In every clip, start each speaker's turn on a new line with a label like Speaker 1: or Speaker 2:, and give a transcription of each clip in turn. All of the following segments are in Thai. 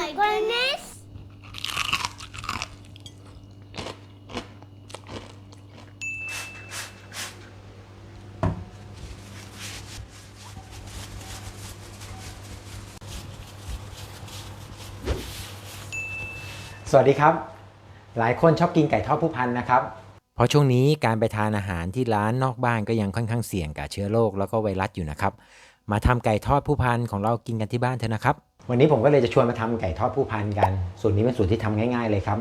Speaker 1: my goodness
Speaker 2: สวัสดีครับ หลายคนชอบกินไก่ทอดผู้พันนะครับ เพราะช่วงนี้การไปทานอาหารที่ร้านนอกบ้านก็ยังค่อนข้างเสี่ยงกับเชื้อโรคแล้วก็ไวรัสอยู่นะครับ มาทำไก่ทอดผู้พันของเรากินกันที่บ้านเถอะนะครับ วันนี้ผมก็เลยจะชวนมาทำไก่ทอดผู้พันกันส่วนนี้เป็นสูตรที่ทำง่าย ๆเลยครับ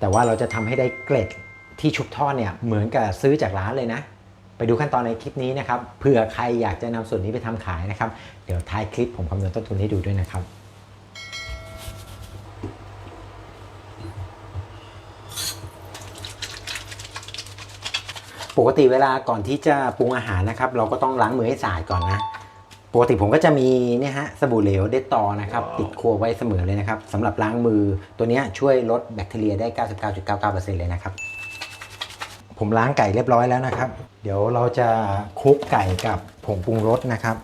Speaker 2: แต่ว่าเราจะทำให้ได้เกล็ดที่ชุบทอดเนี่ยเหมือนกับซื้อจากร้านเลยนะ ไปดูขั้นตอนในคลิปนี้นะครับ เผื่อใครอยากจะนำส่วนนี้ไปทำขายนะครับ เดี๋ยวท้ายคลิปผมคำนวณต้นทุนให้ดูด้วยนะครับปกติเวลาก่อนที่จะปรุงอาหารนะครับ เราก็ต้องล้างมือให้สะอาดก่อนนะ ปกติผมก็จะมีเนี่ยฮะสบู่เหลวเดตตอนะครับ ติดครัวไว้เสมอเลยนะครับสำหรับล้างมือตัวเนี้ยช่วยลดแบคทีเรียได้ 99.99%เลยนะครับ ผมล้างไก่เรียบร้อยแล้วนะครับ เดี๋ยวเราจะคลุกไก่กับผงปรุงรสนะครับ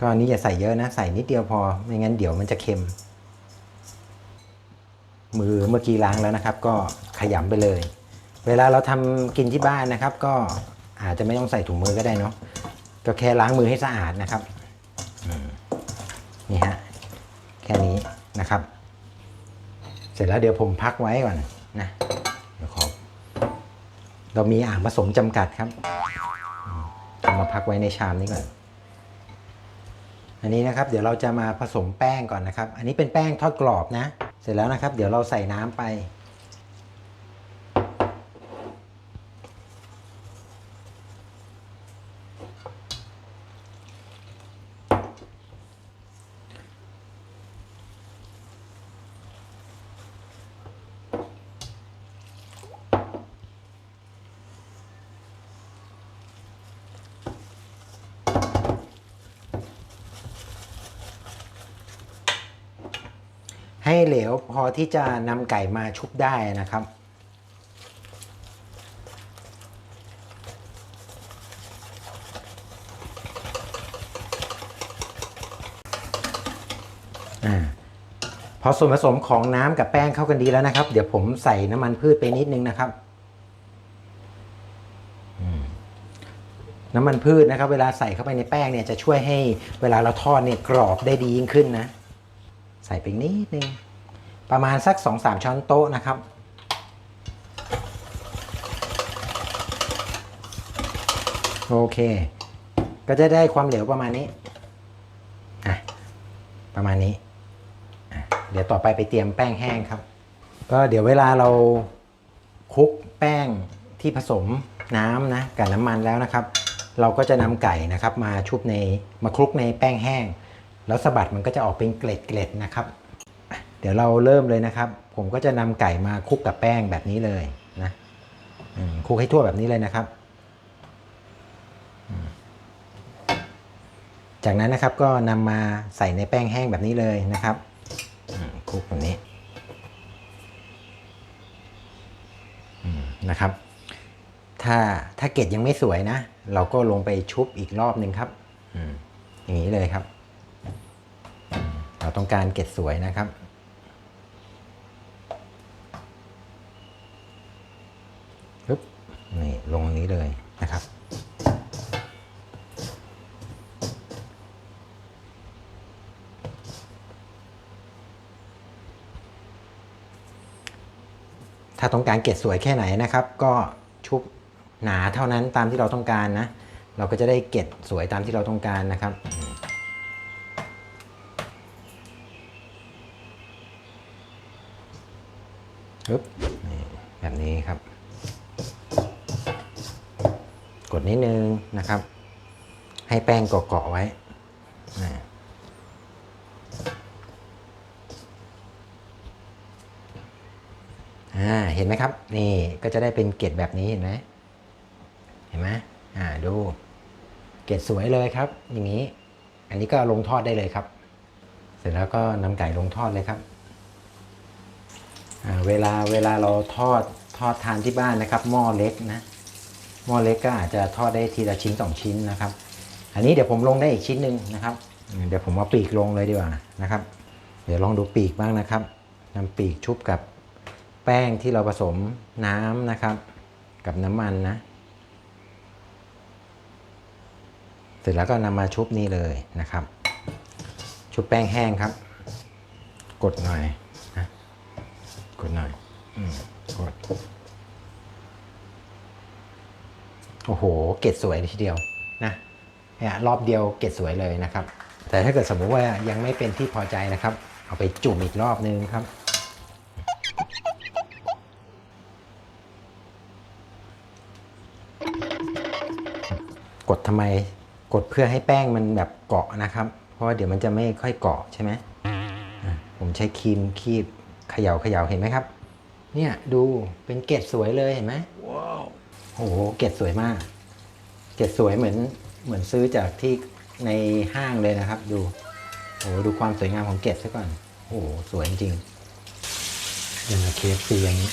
Speaker 2: ก็อันนี้อย่าใส่เยอะนะ ใส่นิดเดียวพอไม่งั้นเดี๋ยวมันจะเค็ม มือเมื่อกี้ล้างแล้วนะครับ ก็ขยำไปเลย เวลาเราทำกินที่บ้านนะครับ ก็อาจจะไม่ต้องใส่ถุงมือก็ได้เนาะ ก็แค่ล้างมือให้สะอาดนะครับอืมนี่ฮะแค่นี้นะครับ เสร็จแล้วเดี๋ยวผมพักไว้ก่อนนะเดี๋ยวขอเรามีอ่างผสมจำกัดครับอืมเอามาพักไว้ในชามนี้ก่อนอันนี้นะครับ เดี๋ยวเราจะมาผสมแป้งก่อนนะครับ อันนี้เป็นแป้งทอดกรอบนะ เสร็จแล้วนะครับ เดี๋ยวเราใส่น้ำไป ให้เหลวพอที่จะนำไก่มาชุบได้นะครับอาพอส่วนผสมของน้ำกับแป้งเข้ากันดีแล้วนะครับ เดี๋ยวผมใส่น้ำมันพืชไปนิดนึงนะครับน้ำมันพืชนะครับ เวลาใส่เข้าไปในแป้งเนี่ยจะช่วยให้เวลาเราทอดเนี่ยกรอบได้ดียิ่งขึ้นนะ ใส่ไปนิดนึง ประมาณสัก 2-3 ช้อนโต๊ะนะครับโอเค ก็จะได้ความเหลวประมาณนี้อะประมาณนี้ เดี๋ยวต่อไปไปเตรียมแป้งแห้งครับ ก็เดี๋ยวเวลาเราคลุกแป้งที่ผสมน้ำนะกับน้ำมันแล้วนะครับ เราก็จะนำไก่นะครับ มาชุบในมาคลุกในแป้งแห้ง แล้วสะบัดมันก็จะออกเป็นเกล็ดๆนะครับ เดี๋ยวเราเริ่มเลยนะครับ ผมก็จะนำไก่มาคลุกกับแป้งแบบนี้เลยนะคลุกให้ทั่วแบบนี้เลยนะครับ จากนั้นนะครับก็นำมาใส่ในแป้งแห้งแบบนี้เลยนะครับคลุกแบบนี้นะครับ ถ้าถ้าเกล็ดยังไม่สวยนะ เราก็ลงไปชุบอีกรอบหนึ่งครับอย่างนี้เลยครับ เราต้องการเกล็ดสวยนะครับ ปึ๊บ นี่ ลงนี้เลยนะครับ ถ้าต้องการเกล็ดสวยแค่ไหนนะครับ ก็ชุบหนาเท่านั้นตามที่เราต้องการนะ เราก็จะได้เกล็ดสวยตามที่เราต้องการนะครับ ปึ๊บนี่แบบนี้ครับ กดนิดนึงนะครับ ให้แป้งเกาะๆไว้นะอ่าเห็นไหมครับ นี่ก็จะได้เป็นเกล็ดแบบนี้เห็นไหมเห็นไหมอ่าดูเกล็ดสวยเลยครับ อย่างนี้ อันนี้ก็ลงทอดได้เลยครับ เสร็จแล้วก็นำไก่ลงทอดเลยครับ เวลาเวลาเราทอดทอดทานที่บ้านนะครับ หม้อเล็กนะหม้อเล็กก็อาจจะทอดได้ทีละชิ้นสองชิ้นนะครับ อันนี้เดี๋ยวผมลงได้อีกชิ้นหนึ่งนะครับ เดี๋ยวผมเอาปีกลงเลยดีกว่านะครับ เดี๋ยวลองดูปีกบ้างนะครับนำปีกชุบกับแป้งที่เราผสมน้ำนะครับ กับน้ำมันนะ เสร็จแล้วก็นำมาชุบนี่เลยนะครับ ชุบแป้งแห้งครับ กดหน่อย กดหน่อยกด โอ้โห เกล็ดสวยทีเดียวนะเนี่ยรอบเดียวเกล็ดสวยเลยนะครับ แต่ถ้าเกิดสมมุติว่ายังไม่เป็นที่พอใจนะครับ เอาไปจุ่มอีกรอบนึงครับ กดทำไมกดเพื่อให้แป้งมันแบบเกาะนะครับ เพราะว่าเดี๋ยวมันจะไม่ค่อยเกาะใช่ไหมผมใช้ครีมคีบ เขย่าเขย่าเห็นไหมครับ เนี่ยดูเป็นเกล็ดสวยเลยเห็นไหมว้าวโอ้โหเกล็ดสวยมาก เกล็ดสวยเหมือนเหมือนซื้อจากที่ในห้างเลยนะครับ ดูโอ้โหดูความสวยงามของเกล็ดซะก่อนโอ้โหสวยจริงๆอย่างเคฟซีอย่างนี้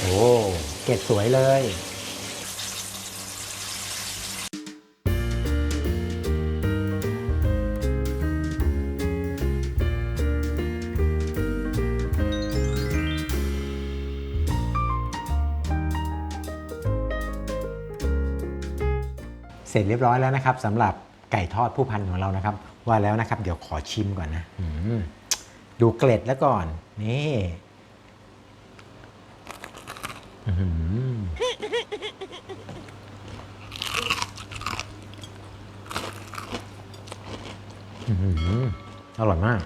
Speaker 2: โอ้เกล็ดสวยเลย ร็จเรียบร้อยแล้วนะครับสำหรับไก่ทอดผู้พันของเรานะครับ ว่าแล้วนะครับเดี๋ยวขอชิมก่อนนะดูเกล็ดแล้วก่อน นี่อื้อหืออื้อหืออร่อยมาก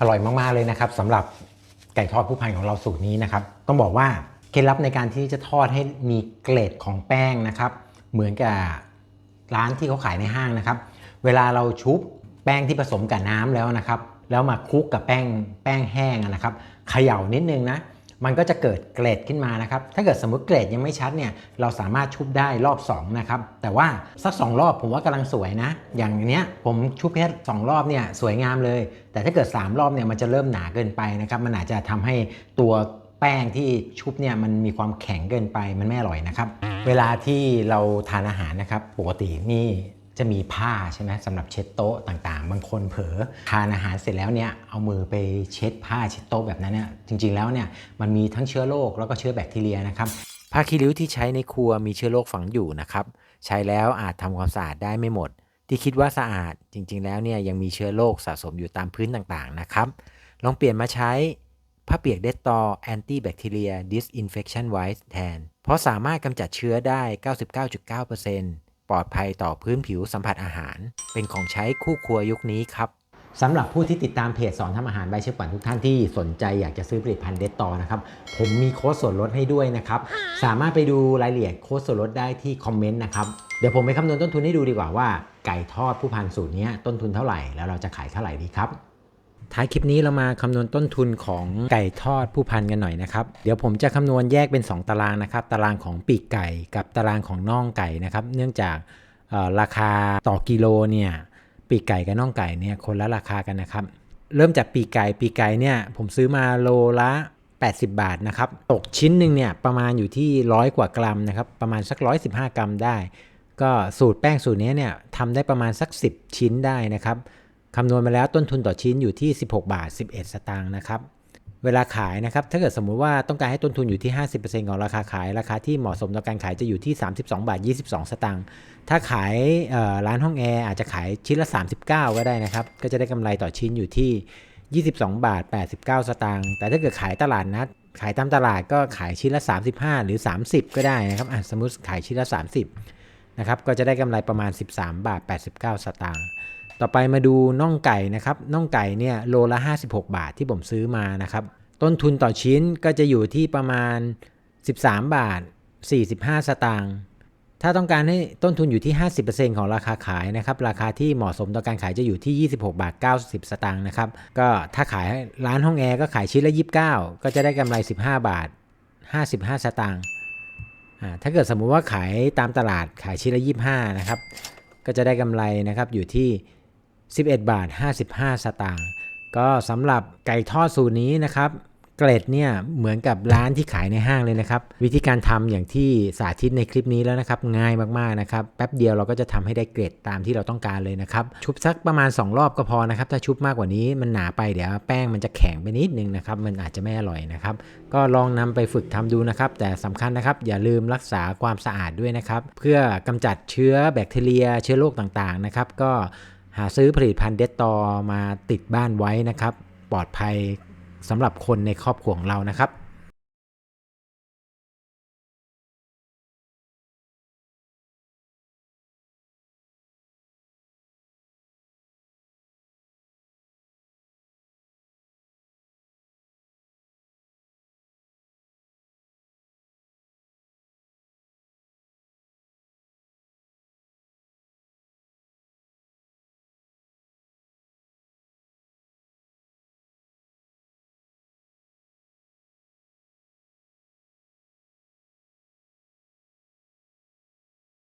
Speaker 2: อร่อยมาก ๆ เลยนะครับสำหรับไก่ทอดผู้พันของเราสูตรนี้นะครับ ต้องบอกว่าเคล็ดลับในการที่จะทอดให้มีเกล็ดของแป้งนะครับ เหมือนกับ ร้านที่เขาขายในห้างนะครับ เวลาเราชุบแป้งที่ผสมกับน้ำแล้วนะครับ แล้วมาคลุกกับแป้งแป้งแห้งนะครับเขย่านิดนึงนะมันก็จะเกิดเกล็ดขึ้นมานะครับ ถ้าเกิดสมมติเกล็ดยังไม่ชัดเนี่ย เราสามารถชุบได้รอบ2นะครับ แต่ว่าสัก 2 รอบผมว่ากำลังสวยนะ อย่างเนี้ยผมชุบแค่2รอบเนี่ยสวยงามเลย แต่ถ้าเกิด 3 รอบเนี่ยมันจะเริ่มหนาเกินไปนะครับ มันอาจจะทำให้ตัวแป้งที่ชุบเนี่ยมันมีความแข็งเกินไป มันไม่อร่อยนะครับ เวลาที่เราทานอาหารนะครับปกตินี่จะมีผ้าใช่ไหมสำหรับเช็ดโต๊ะต่างๆ บางคนเผลอทานอาหารเสร็จแล้วเนี่ยเอามือไปเช็ดผ้าเช็ดโต๊ะแบบนั้นเนี่ยจริงๆแล้วเนี่ยมันมีทั้งเชื้อโรคแล้วก็เชื้อแบคทีเรียนะครับ
Speaker 1: ผ้าคีริ้วที่ใช้ในครัวมีเชื้อโรคฝังอยู่นะครับใช้แล้วอาจทำความสะอาดได้ไม่หมด ที่คิดว่าสะอาดจริงๆแล้วเนี่ยยังมีเชื้อโรคสะสมอยู่ตามพื้นต่างๆนะครับลองเปลี่ยนมาใช้ ผ้าเปียกเดตตอแอนตี้แบคทีเรีย disinfection wipes แทน เพราะสามารถกำจัดเชื้อได้ 99.9%ปลอดภัยต่อพื้นผิวสัมผัสอาหาร เป็นของใช้คู่ครัวยุคนี้ครับ
Speaker 2: สำหรับผู้ที่ติดตามเพจสอนทำอาหารใบเชฟขวัญทุกท่านที่สนใจอยากจะซื้อผลิตภัณฑ์เดตตอนะครับ ผมมีโค้ดส่วนลดให้ด้วยนะครับ สามารถไปดูรายละเอียดโค้ดส่วนลดได้ที่คอมเมนต์นะครับ เดี๋ยวผมไปคำนวณต้นทุนให้ดูดีกว่าว่าไก่ทอดผู้พันสูตรนี้ต้นทุนเท่าไหร่แล้วเราจะขายเท่าไหร่ดีครับ ท้ายคลิปนี้เรามาคำนวณต้นทุนของไก่ทอดผู้พันกันหน่อยนะครับ เดี๋ยวผมจะคำนวณแยกเป็น 2 ตารางนะครับ ตารางของปีกไก่กับตารางของน่องไก่นะครับ เนื่องจากราคาต่อกิโลเนี่ยปีกไก่กับน่องไก่เนี่ยคนละราคากันนะครับ เริ่มจากปีกไก่ปีกไก่เนี่ยผมซื้อมาโลละ 80 บาทนะครับ ตกชิ้นหนึ่งเนี่ยประมาณอยู่ที่ร้อยกว่ากรัมนะครับ ประมาณสัก 115 กรัมได้ ก็สูตรแป้งสูตรนี้เนี่ยทำได้ประมาณสัก 10 ชิ้นได้นะครับ คำนวณมาแล้วต้นทุนต่อชิ้นอยู่ที่ 16 บาท 11 สตางค์นะครับ เวลาขายนะครับ ถ้าเกิดสมมุติว่าต้องการให้ต้นทุนอยู่ที่ 50%ของราคาขาย ราคาที่เหมาะสมต่อการขายจะอยู่ที่ 32 บาท 22 สตางค์ ถ้าขายร้านห้องแอร์อาจจะขายชิ้นละ 39 ก็ได้นะครับ ก็จะได้กำไรต่อชิ้นอยู่ที่ 22 บาท 89 สตางค์ แต่ถ้าเกิดขายตลาดนัด ขายตามตลาดก็ขายชิ้นละ 35 หรือ 30 ก็ได้นะครับอะสมมุติขายชิ้นละ 30 นะครับ ก็จะได้กำไรประมาณ 13 บาท 89 สตางค์ ต่อไปมาดูน่องไก่นะครับน่องไก่เนี่ยโลละ 56 บาทที่ผมซื้อมานะครับ ต้นทุนต่อชิ้นก็จะอยู่ที่ประมาณ 13 บาท 45 สตางค์ถ้าต้องการให้ต้นทุนอยู่ที่ 50%ของราคาขายนะครับ ราคาที่เหมาะสมต่อการขายจะอยู่ที่ 26 บาท 90 สตางค์นะครับ ก็ถ้าขายร้านห้องแอร์ก็ขายชิ้นละ 29 ก็จะได้กำไร 15 บาท 55 สตางค์อ่าถ้าเกิดสมมุติว่าขายตามตลาดขายชิ้นละ 25 นะครับ ก็จะได้กำไรนะครับอยู่ที่ 11 บาท 55 สตางค์ก็สำหรับไก่ทอดสูตรนี้นะครับ เกล็ดเนี่ยเหมือนกับร้านที่ขายในห้างเลยนะครับ วิธีการทำอย่างที่สาธิตในคลิปนี้แล้วนะครับ ง่ายมากๆนะครับ แป๊บเดียวเราก็จะทำให้ได้เกล็ดตามที่เราต้องการเลยนะครับ ชุบสักประมาณ 2 รอบก็พอนะครับ ถ้าชุบมากกว่านี้มันหนาไปเดี๋ยวแป้งมันจะแข็งไปนิดนึงนะครับ มันอาจจะไม่อร่อยนะครับ ก็ลองนำไปฝึกทำดูนะครับ แต่สำคัญนะครับ อย่าลืมรักษาความสะอาดด้วยนะครับ เพื่อกำจัดเชื้อแบคทีเรีย เชื้อโรคต่างๆนะครับ ก็ หาซื้อผลิตภัณฑ์เดตตอมาติดบ้านไว้นะครับ ปลอดภัยสำหรับคนในครอบครัวของเรานะครับ